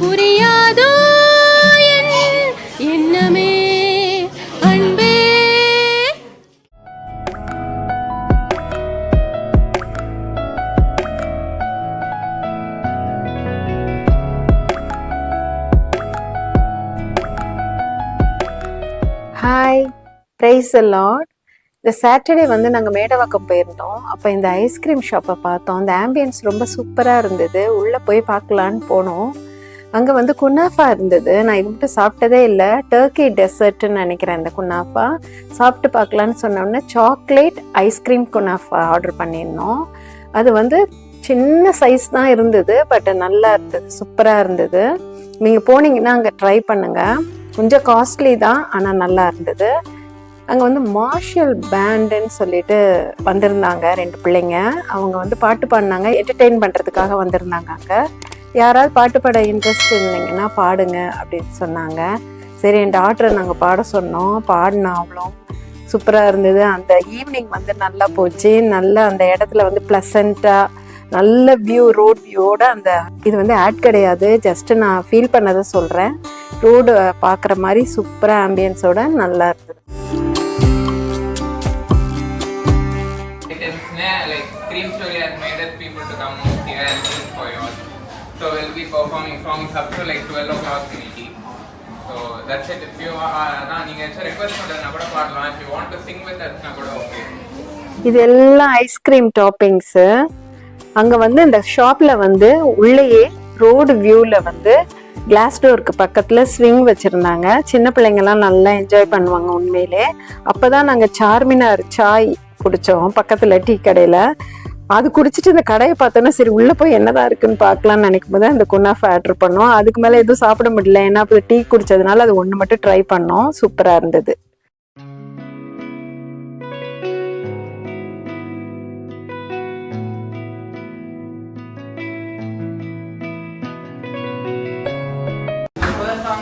புரியாதோ எண்ணமே? அன்பே. Hi Lord இந்த சாட்டர்டே வந்து நாங்கள் மேடவாக்கம் போயிருந்தோம். அப்போ இந்த ஐஸ்கிரீம் ஷாப்பை பார்த்தோம். அந்த ஆம்பியன்ஸ் ரொம்ப சூப்பராக இருந்தது. உள்ளே போய் பார்க்கலான்னு போனோம். அங்கே வந்து குன்னாஃபா இருந்தது. நான் இது சாப்பிட்டதே இல்லை. டர்க்கி டெசர்ட்னு நினைக்கிறேன் இந்த குன்னாஃபா சாப்பிட்டு பார்க்கலான்னு சொன்னோடனே சாக்லேட் ஐஸ்கிரீம் குன்னாஃபா ஆர்டர் பண்ணியிருந்தோம். அது வந்து சின்ன சைஸ் தான் இருந்தது பட் நல்லா இருந்தது சூப்பராக இருந்தது. நீங்கள் போனீங்கன்னா அங்கே ட்ரை பண்ணுங்கள் கொஞ்சம் காஸ்ட்லி தான் ஆனால் நல்லா இருந்தது. அங்கே வந்து மார்ஷியல் பேண்டுன்னு சொல்லிட்டு வந்திருந்தாங்க ரெண்டு பிள்ளைங்க. அவங்க வந்து பாட்டு பாடினாங்க என்டர்டெயின் பண்ணுறதுக்காக வந்திருந்தாங்க அங்கே. யாராவது பாட்டு பாட இன்ட்ரெஸ்ட் இருந்தீங்கன்னா பாடுங்க அப்படின்னு சொன்னாங்க. சரி என் டாக்டரை நாங்கள் பாட சொன்னோம். பாடினா அவ்வளோ சூப்பராக இருந்தது. அந்த ஈவினிங் வந்து நல்லா போச்சு. நல்லா அந்த இடத்துல வந்து ப்ளசண்ட்டாக நல்ல வியூ ரோட் வியூவோட அந்த இது வந்து ஆட் கிடையாது. ஜஸ்ட்டு நான் ஃபீல் பண்ணதை சொல்கிறேன் ரோடு பார்க்குற மாதிரி சூப்பராக ஆம்பியன்ஸோட நல்லா இருந்தது. Items like Cream Story has made us So we'll be performing songs up to like 12 o'clock CET. So that's it. If you are, uh, நான் நீங்க ஏதாச்சும் ரெக்வஸ்ட் பண்றதுனா கூட பாடலாம். If you want to sing with us கூட okay. இது எல்லாம் ice cream டாப்பிங்ஸு அங்கே வந்து இந்த ஷாப்பில் வந்து உள்ளேயே ரோடு வியூவில் வந்து கிளாஸ் டோருக்கு பக்கத்தில் ஸ்விங் வச்சுருந்தாங்க சின்ன பிள்ளைங்கள்லாம் நல்லா என்ஜாய் பண்ணுவாங்க உண்மையிலே அப்போ தான் நாங்கள் சார்மினார் சாய் குடித்தோம் பக்கத்தில் டீ கடையில் அது குடிச்சிட்டு இந்த கடையை பார்த்தோன்னா சரி உள்ளே போய் என்னதான் இருக்குன்னு பார்க்கலாம்னு நினைக்கும் போது அந்த குனாஃபா ஆர்டர் பண்ணோம் அதுக்கு மேலே எதுவும் சாப்பிட முடியல ஏன்னா அப்போ டீ குடிச்சதுனால அது ஒன்று மட்டும் ட்ரை பண்ணோம் சூப்பராக இருந்தது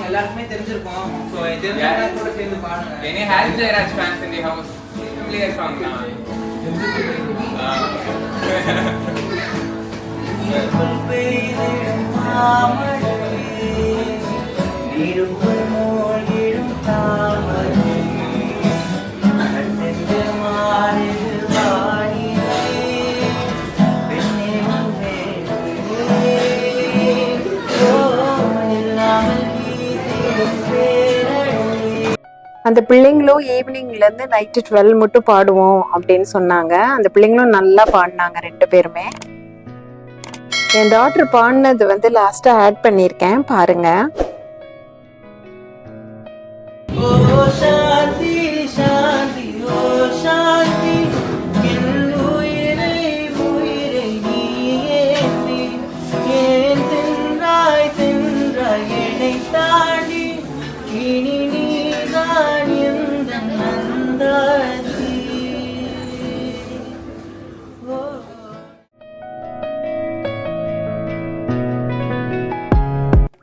எல்லாருக்குமே தெரிஞ்சிருக்கும் ஸோ இது Yeah. கூட சேர்ந்து Jairaj fans in the house? Familiar song now. பெய்திடும் மாமழை, நீருக்குள் மூழ்கிடும் தாமரை, அந்த பிள்ளைங்களும் ஈவினிங்லேருந்து நைட்டு டுவெல் மட்டும் பாடுவோம் அப்படின்னு சொன்னாங்க. அந்த பிள்ளைங்களும் நல்லா பாடினாங்க ரெண்டு பேருமே. என் டாக்டர் பாடினது வந்து லாஸ்ட்டாக ஆட் பண்ணியிருக்கேன் பாருங்கள்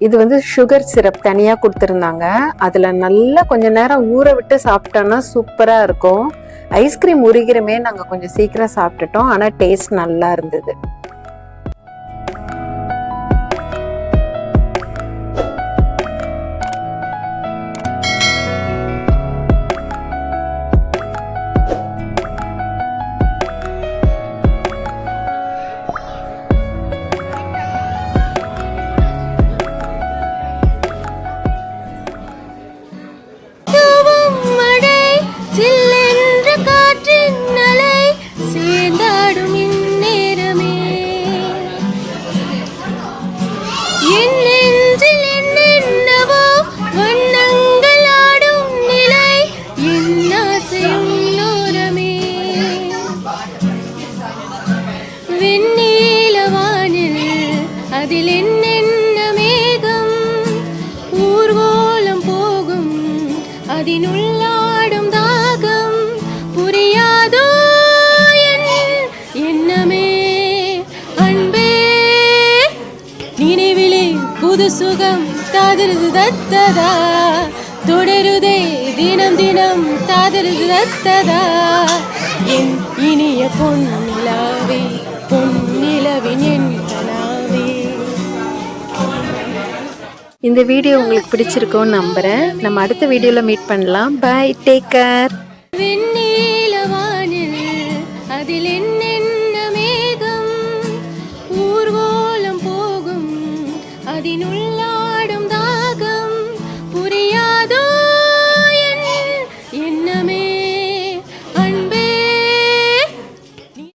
இது வந்து சுகர் சிரப் தனியாக கொடுத்துருந்தாங்க. அதில் நல்லா கொஞ்ச நேரம் ஊற விட்டு சாப்பிட்டோன்னா சூப்பராக இருக்கும். ஐஸ்கிரீம் உரிக்கிறமே நாங்கள் கொஞ்சம் சீக்கிரம் சாப்பிட்டுட்டோம். ஆனால் டேஸ்ட் நல்லா இருந்தது. வானில் அதில் என்னென்ன மேகம்? ஊர்கோலம் போகும் அதினுள்ளாடும் நினைவிலே புது சுகம் தாதிருது தத்ததா? தொடருதே தினம் தினம் தாதிருது தத்ததா? என் இனிய பொன்னிலாவே பொன்னிலவின் என் கனாவே. இந்த வீடியோ உங்களுக்கு பிடிச்சிருக்கோன்னு நம்புகிறேன் நம்ம அடுத்த வீடியோவில் மீட் பண்ணலாம். பை டேக் கேர் விண்ணி അതിനുള്ള